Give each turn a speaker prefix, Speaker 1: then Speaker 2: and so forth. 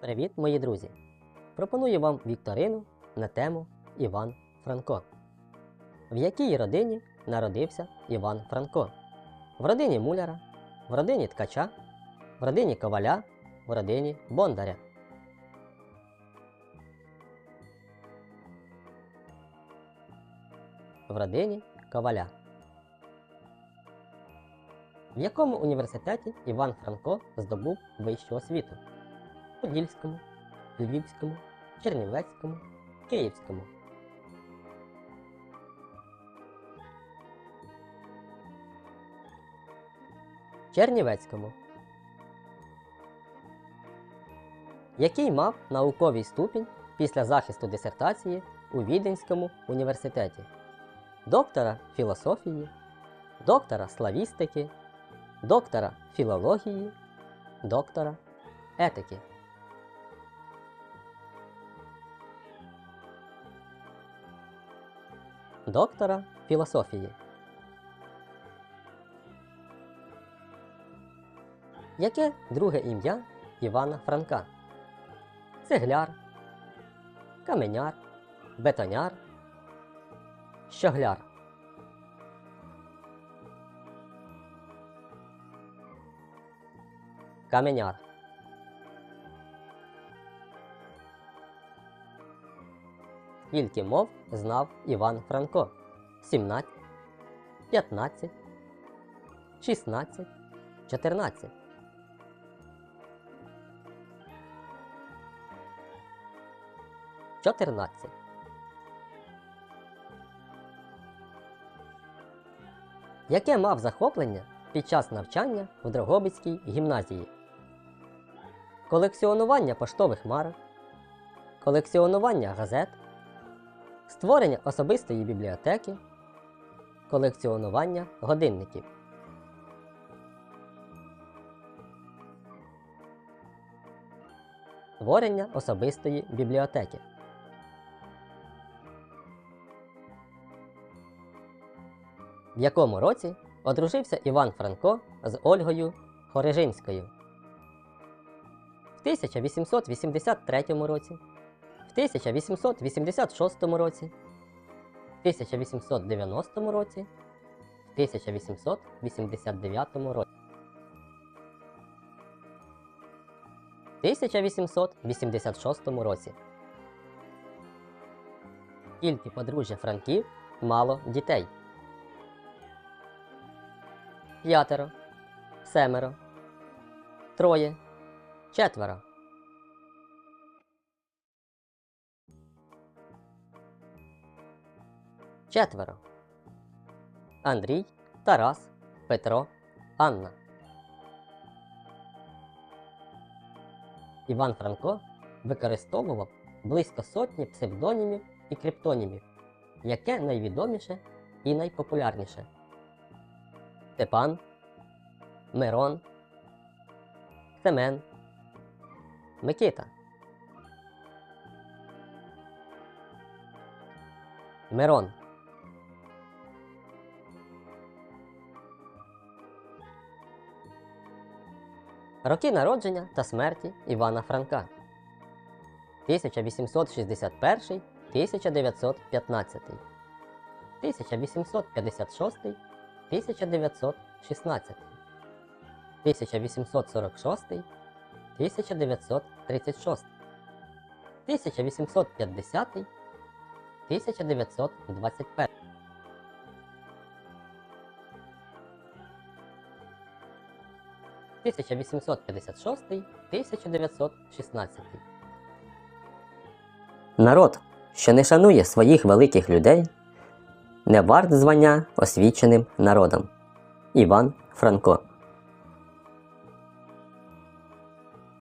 Speaker 1: Привіт, мої друзі! Пропоную вам вікторину на тему Іван Франко. В якій родині народився Іван Франко? В родині муляра, в родині ткача, в родині коваля, в родині бондаря. В родині коваля. В якому університеті Іван Франко здобув вищу освіту? Подільському, Львівському, Чернівецькому, Київському. Чернівецькому. Який мав науковий ступінь після захисту дисертації у Віденському університеті? Доктора філософії, доктора славістики, доктора філології, доктора етики. Доктора філософії. Яке друге ім'я Івана Франка? Цегляр, каменяр, бетоняр, щогляр. Каменяр. Скільки мов знав Іван Франко? 17, 15, 16, 14. Чотирнадцять. Яке мав захоплення під час навчання в Дрогобицькій гімназії? Колекціонування поштових марок, колекціонування газет, створення особистої бібліотеки, колекціонування годинників. Створення особистої бібліотеки. В якому році одружився Іван Франко з Ольгою Хорежинською? В 1883 році, 1886 році, в 1890 році, в 1889 році. 1886 році. Скільки подружжя Франків мало дітей? П'ятеро, семеро, троє, четверо. Четверо. Андрій, Тарас, Петро, Анна. Іван Франко використовував близько сотні псевдонімів і криптонімів, яке найвідоміше і найпопулярніше. Степан, Мирон, Семен, Микита. Мирон. Роки народження та смерті Івана Франка. 1861 1915 1856 1916 1846 1936 1850 1921 1856 1916 Народ, що не шанує своїх великих людей, не варт звання освіченим народом. Іван Франко